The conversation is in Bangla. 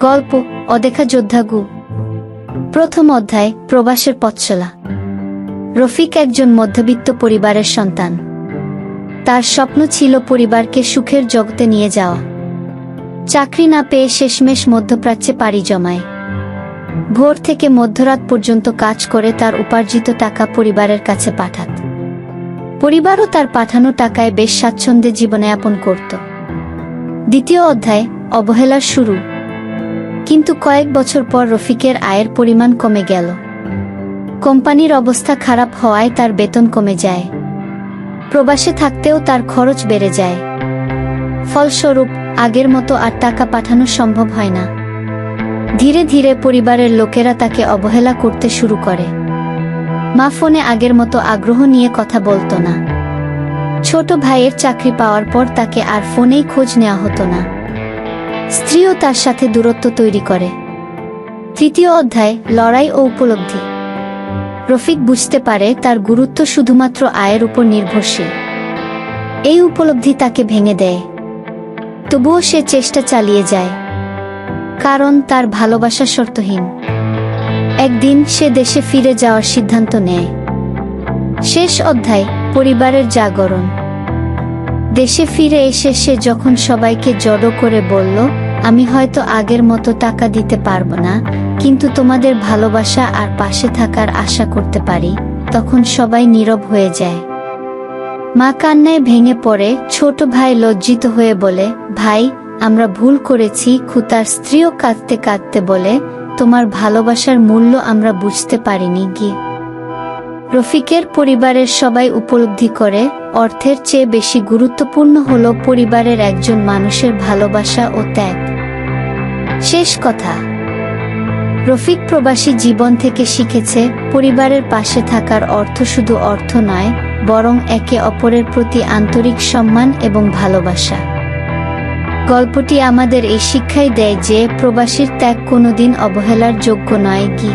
গল্প, অদেখা যোদ্ধা গু প্রথম অধ্যায়, প্রবাসের পথচলা। রফিক একজন মধ্যবিত্ত পরিবারের সন্তান। তার স্বপ্ন ছিল পরিবারকে সুখের জগতে নিয়ে যাওয়া। চাকরি না পেয়ে শেষমেশ মধ্যপ্রাচ্যে পাড়ি জমায়। ভোর থেকে মধ্যরাত পর্যন্ত কাজ করে তার উপার্জিত টাকা পরিবারের কাছে পাঠাত। পরিবারও তার পাঠানো টাকায় বেশ স্বাচ্ছন্দ্যে জীবনযাপন করত। দ্বিতীয় অধ্যায়, অবহেলার শুরু। কিন্তু কয়েক বছর পর রফিকের আয়ের পরিমাণ কমে গেল। কোম্পানির অবস্থা খারাপ হওয়ায় তার বেতন কমে যায়। প্রবাসে থাকতেও তার খরচ বেড়ে যায়। ফলস্বরূপ, আগের মতো আর টাকা পাঠানো সম্ভব হয় না। ধীরে ধীরে পরিবারের লোকেরা তাকে অবহেলা করতে শুরু করে। মা ফোনে আগের মতো আগ্রহ নিয়ে কথা বলতো না। ছোট ভাইয়ের চাকরি পাওয়ার পর তাকে আর ফোনেই খোঁজ নেওয়া হতো না। স্ত্রীও তার সাথে দূরত্ব তৈরি করে। তৃতীয় অধ্যায়, লড়াই ও উপলব্ধি। রফিক বুঝতে পারে তার গুরুত্ব শুধুমাত্র আয়ের উপর নির্ভরশীল। এই উপলব্ধি তাকে ভেঙে দেয়। তবুও সে চেষ্টা চালিয়ে যায়। কারণ তার ভালোবাসা শর্তহীন। একদিন সে দেশে ফিরে যাওয়ার সিদ্ধান্ত নেয়। শেষ অধ্যায়, পরিবারের জাগরণ। দেশে ফিরে এসে সে যখন সবাইকে জড়ো করে বলল, আমি হয়তো আগের মতো টাকা দিতে পারব না, কিন্তু তোমাদের ভালোবাসা আর পাশে থাকার আশা করতে পারি, তখন সবাই নীরব হয়ে যায়। মা কান্নায় ভেঙে পড়ে, ছোট ভাই লজ্জিত হয়ে বলে, ভাই, আমরা ভুল করেছি। খুতার স্ত্রীও কাঁদতে কাঁদতে বলে, তোমার ভালোবাসার মূল্য আমরা বুঝতে পারিনি। গিয়ে রফিকের পরিবারের সবাই উপলব্ধি করে অর্থের চেয়ে বেশি গুরুত্বপূর্ণ হল পরিবারের একজন মানুষের ভালোবাসা ও ত্যাগ। শেষ কথা। রফিক প্রবাসী জীবন থেকে শিখেছে, পরিবারের পাশে থাকার অর্থ শুধু অর্থ নয়, বরং একে অপরের প্রতি আন্তরিক সম্মান এবং ভালোবাসা। গল্পটি আমাদের এই শিক্ষাই দেয় যে, প্রবাসীর ত্যাগ কোনোদিন অবহেলার যোগ্য নয় কি।